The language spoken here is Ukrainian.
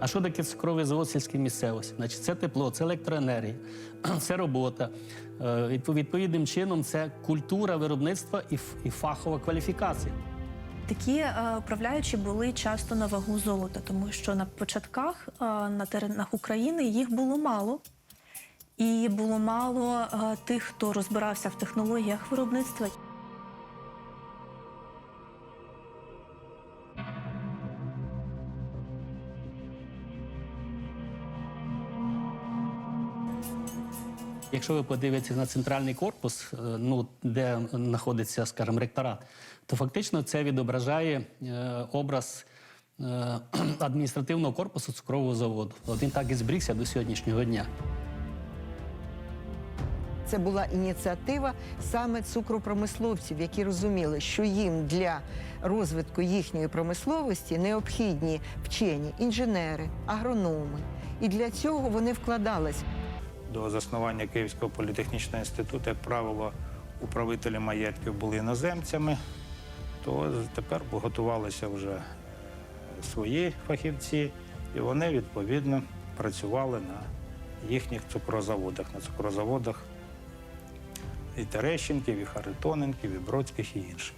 А що таке цукровий завод сільській місцевості? Значить, це тепло, це електроенергія, це робота. Е, Відповідним чином, це культура виробництва і фахова кваліфікація. Такі е, управляючі були часто на вагу золота, тому що на початках е, на теренах України їх було мало. І було мало е, тих, хто розбирався в технологіях виробництва. Якщо ви подивитеся на центральний корпус, е, ну, де знаходиться, скажімо, ректорат, то фактично це відображає е, образ е, адміністративного корпусу цукрового заводу. От він так і зберігся до сьогоднішнього дня. Це була ініціатива саме цукропромисловців, які розуміли, що їм для розвитку їхньої промисловості необхідні вчені, інженери, агрономи. І для цього вони вкладались. До заснування Київського політехнічного інституту, як правило, управителі маєтків були іноземцями, то тепер готувалися вже свої фахівці, і вони відповідно працювали на їхніх цукрозаводах, на цукрозаводах і Терещенків, і Харитоненків, і Бродських, і інших.